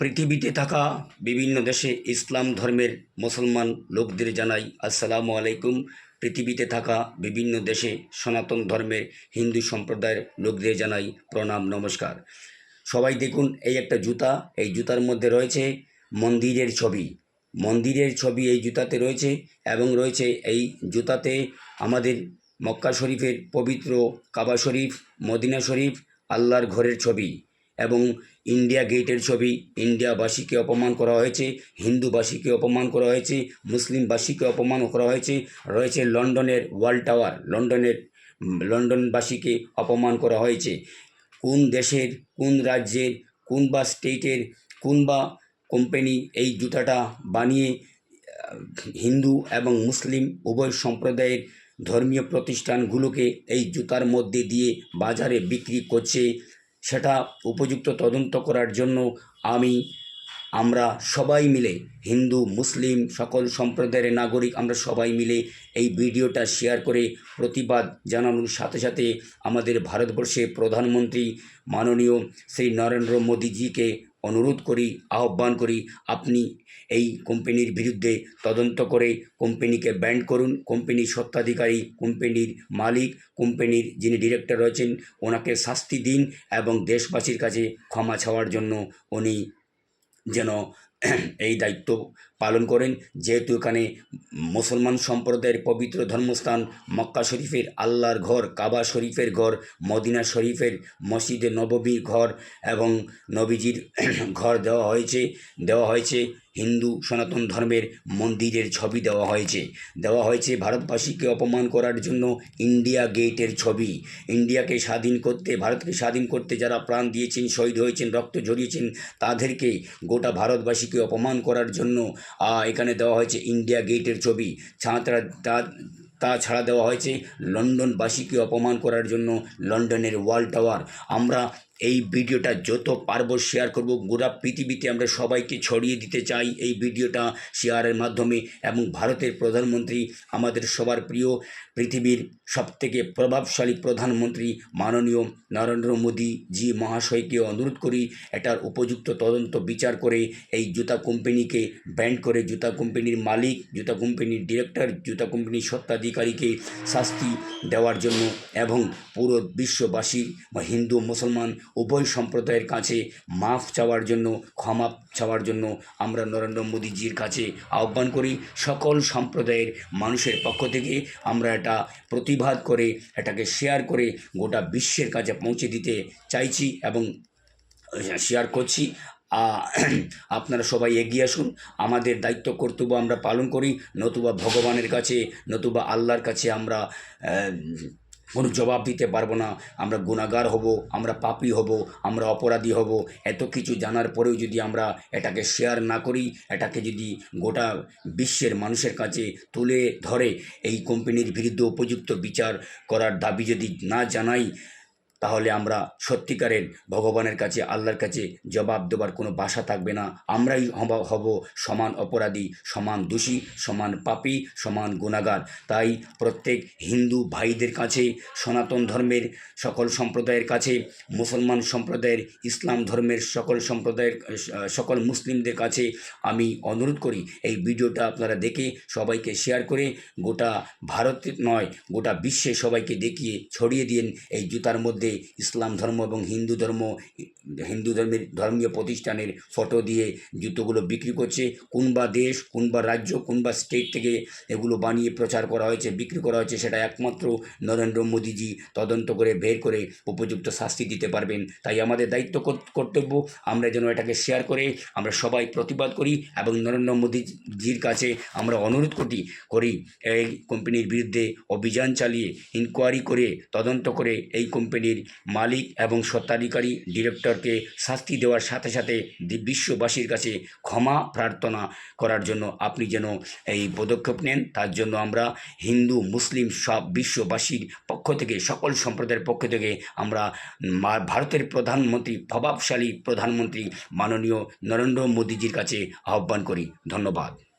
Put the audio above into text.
পৃথিবীতে থাকা বিভিন্ন দেশে ইসলাম ধর্মের মুসলমান লোকদের জানাই আসসালামু আলাইকুম। পৃথিবীতে থাকা বিভিন্ন দেশে সনাতন ধর্মের হিন্দু সম্প্রদায়ের লোকদের জানাই প্রণাম, নমস্কার। সবাই দেখুন, এই একটা জুতা, এই জুতার মধ্যে রয়েছে মন্দিরের ছবি। মন্দিরের ছবি এই জুতাতে রয়েছে এবং রয়েছে এই জুতাতে আমাদের মক্কা শরীফের পবিত্র কাবা শরীফ, মদিনা শরীফ, আল্লাহর ঘরের ছবি। এবং ইন্ডিয়া গেটের ছবি, ইন্ডিয়াবাসীকে অপমান করা হয়েছে, হিন্দুবাসীকে অপমান করা হয়েছে, মুসলিমবাসীকে অপমান করা হয়েছে, রয়েছে লন্ডনের ওয়ার্ল্ড টাওয়ার, লন্ডনের লন্ডনবাসীকে অপমান করা হয়েছে। কোন দেশের, কোন রাজ্যের কোন বা স্টেটের কোন বা কোম্পানি এই জুতাটা বানিয়ে হিন্দু এবং মুসলিম উভয় সম্প্রদায়ের ধর্মীয় প্রতিষ্ঠানগুলোকে এই জুতার মধ্যে দিয়ে বাজারে বিক্রি করছে সেটা উপযুক্ত তদন্ত করার জন্য আমি, আমরা সবাই মিলে, হিন্দু, মুসলিম, সকল সম্প্রদায়ের নাগরিক, আমরা সবাই মিলে এই ভিডিওটা শেয়ার করে প্রতিবাদ জানানোর সাথে সাথে আমাদের ভারতবর্ষে প্রধানমন্ত্রী মাননীয় শ্রী নরেন্দ্র মোদীজিকে অনুরোধ করি, আহ্বান করি, আপনি এই কোম্পানির বিরুদ্ধে তদন্ত করে কোম্পানিকে ব্যান্ড করুন। কোম্পানির স্বত্বাধিকারী কোম্পানির মালিক কোম্পানির যিনি ডিরেক্টর রয়েছেন, ওনাকে শাস্তি দিন এবং দেশবাসীর কাছে ক্ষমা ছাওয়ার জন্য উনি যেন এই দায়িত্ব পালন করেন। যেহেতু এখানে মুসলমান সম্প্রদায়ের পবিত্র ধর্মস্থান মক্কা শরীফের আল্লাহর ঘর, কাবা শরীফের ঘর, মদিনা শরীফের মসজিদে নববীর ঘর এবং নবীজির ঘর দেওয়া হয়েছে দেওয়া হয়েছে। হিন্দু সনাতন ধর্মের মন্দিরের ছবি দেওয়া হয়েছে। দেওয়া হয়েছে ভারতবাসীকে অপমান করার জন্য ইন্ডিয়া গেটের ছবি। ইন্ডিয়াকে স্বাধীন করতে, ভারতকে স্বাধীন করতে যারা প্রাণ দিয়েছেন, শহীদ হয়েছেন, রক্ত ঝরিয়েছেন, তাদেরকে গোটা ভারতবাসীকে অপমান করার জন্য এখানে দেওয়া হয়েছে ইন্ডিয়া গেটের ছবি। ছাঁতরা তার তাছাড়া দেওয়া হয়েছে লন্ডনবাসীকে অপমান করার জন্য লন্ডনের ওয়াল টাওয়ার। আমরা এই ভিডিওটা যত পারব শেয়ার করব। গোটা পৃথিবীতে আমরা সবাইকে ছড়িয়ে দিতে চাই এই ভিডিওটা শেয়ারের মাধ্যমে এবং ভারতের প্রধানমন্ত্রী, আমাদের সবার প্রিয়, পৃথিবীর সবথেকে প্রভাবশালী প্রধানমন্ত্রী মাননীয় নরেন্দ্র মোদী জি মহাশয়কে অনুরোধ করি, এটার উপযুক্ত তদন্ত বিচার করে এই জুতা কোম্পানিকে ব্যান্ড করে। জুতা কোম্পানির মালিক, জুতা কোম্পানির ডিরেক্টর জুতা কোম্পানির সত্ত্বাধিকারীকে শাস্তি দেওয়ার জন্য এবং পুরো বিশ্ববাসী বা হিন্দু, মুসলমান উভয় সম্প্রদায়ের কাছে মাফ চাওয়ার জন্য, ক্ষমা চাওয়ার জন্য আমরা নরেন্দ্র মোদীজির কাছে আহ্বান করি। সকল সম্প্রদায়ের মানুষের পক্ষ থেকে আমরা এটা প্রতিবাদ করে, এটাকে শেয়ার করে গোটা বিশ্বের কাছে পৌঁছে দিতে চাইছি এবং শেয়ার করছি। আপনারা সবাই এগিয়ে আসুন। আমাদের দায়িত্ব, কর্তব্য আমরা পালন করি। নতুবা ভগবানের কাছে, নতুবা আল্লাহর কাছে আমরা কোনো জবাব দিতে পারব না। আমরা গুণাগার হব, আমরা পাপি হব, আমরা অপরাধী হব। এত কিছু জানার পরেও যদি আমরা এটাকে শেয়ার না করি, এটাকে যদি গোটা বিশ্বের মানুষের কাছে তুলে ধরে, এই কোম্পানির বিরুদ্ধে উপযুক্ত বিচার করার দাবি যদি না জানাই তাহলে আমরা সত্যিকারের ভগবানের কাছে, আল্লাহর কাছে জবাব দেওয়ার কোনো বাসা থাকবে না। আমরাই হব সমান অপরাধী, সমান দোষী, সমান পাপী, সমান গুণাগার। তাই প্রত্যেক হিন্দু ভাইদের কাছে, সনাতন ধর্মের সকল সম্প্রদায়ের কাছে, মুসলমান সম্প্রদায়ের, ইসলাম ধর্মের সকল সম্প্রদায়ের সকল মুসলিমদের কাছে আমি অনুরোধ করি, এই ভিডিওটা আপনারা দেখে সবাইকে শেয়ার করে, গোটা ভারত নয়, গোটা বিশ্বে সবাইকে দেখিয়ে, ছড়িয়ে দিন এই জুতার মধ্যে ইসলাম ধর্ম এবং হিন্দু ধর্ম, হিন্দু ধর্মের ধর্মীয় প্রতিষ্ঠানের ফটো দিয়ে জুতোগুলো বিক্রি করছে। কোন বা দেশ কোন বা রাজ্য কোন বা স্টেট থেকে এগুলো বানিয়ে প্রচার করা হয়েছে, বিক্রি করা হয়েছে, সেটা একমাত্র নরেন্দ্র মোদীজি তদন্ত করে বের করে উপযুক্ত শাস্তি দিতে পারবেন। তাই আমাদের দায়িত্ব কর্তব্য, আমরা যেন এটাকে শেয়ার করে, আমরা সবাই প্রতিবাদ করি এবং নরেন্দ্র মোদীজির কাছে আমরা অনুরোধ করি করি এই কোম্পানির বিরুদ্ধে অভিযান চালিয়ে ইনকোয়ারি করে, তদন্ত করে এই কোম্পানির মালিক এবং স্বত্বাধিকারী ডিরেক্টরকে শাস্তি দেওয়ার সাথে সাথে বিশ্ববাসীর কাছে ক্ষমা প্রার্থনা করার জন্য আপনি যেন এই পদক্ষেপ নেন, তার জন্য আমরা হিন্দু, মুসলিম সব বিশ্ববাসীর পক্ষ থেকে, সকল সম্প্রদায়ের পক্ষ থেকে আমরা ভারতের প্রধানমন্ত্রী, প্রভাবশালী প্রধানমন্ত্রী মাননীয় নরেন্দ্র মোদীজির কাছে আহ্বান করি। ধন্যবাদ।